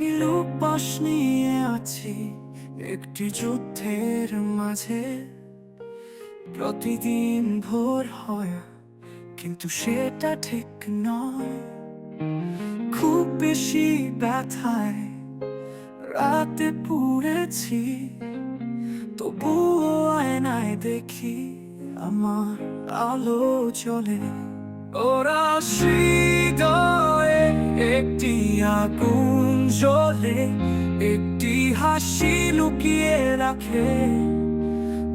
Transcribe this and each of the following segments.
শ্বাস নিয়ে আছি একটি যুদ্ধের মাঝে। প্রতিদিন ভোর হয়, কিন্তু সেটা ঠিক নয়। খুব বেশি ব্যথায় রাতে পুড়েছি, তবুও আয়নায় দেখি আমার আলো চলে ওরা হৃদয়ে একটি আগুন জ্বলে একটি হাসি লুকিয়ে রাখে।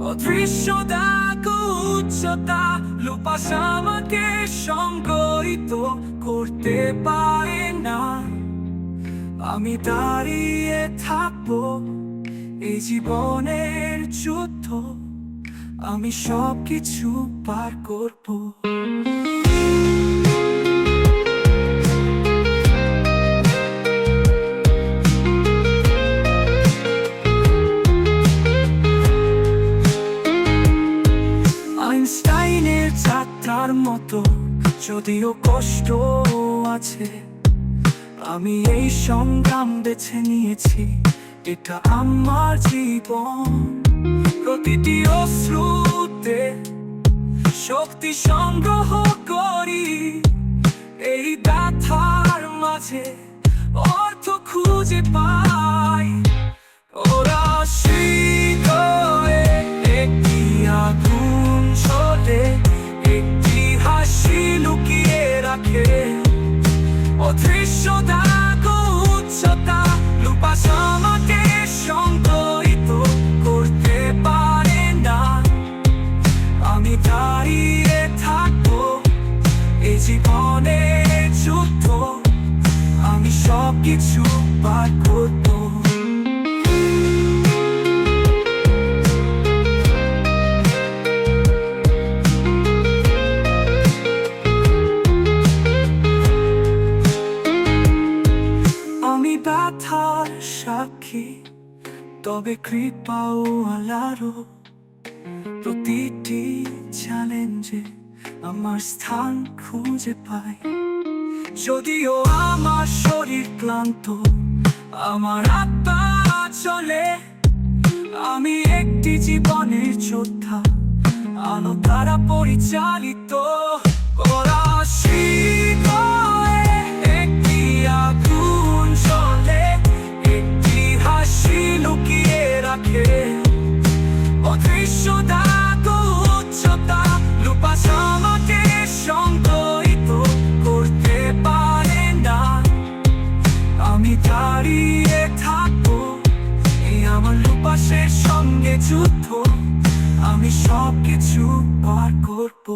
অদৃশ্য দাগ উচ্চতা, লুপাস আমাকে সংগঠিত করতে পারে না। আমি দাঁড়িয়ে থাকব এই জীবনের যুদ্ধ। আমি সব কিছু পার করব। যদিও কষ্ট আছে, আমি এই সংগ্রাম বেছে নিয়েছি। এটা আমার জীবন। প্রতিটি অশ্রুতে শক্তি সংগ্রহ করি। এই ব্যথার মাঝে অর্থ খুঁজে পাই। কিছু পার আমি ব্যথার সাক্ষী তবে কৃপাও আলারও প্রতিটি চ্যালেঞ্জে আমার স্থান খুঁজে পাই। যদিও আমার শরীর ক্লান্ত, আমার আত্মা চলে। আমি একটি জীবনের যোদ্ধা, আলো তারা পরিচালিত। হৃদয়ে একটি আগুন যুদ্ধ আমি সব কিছু পার করব।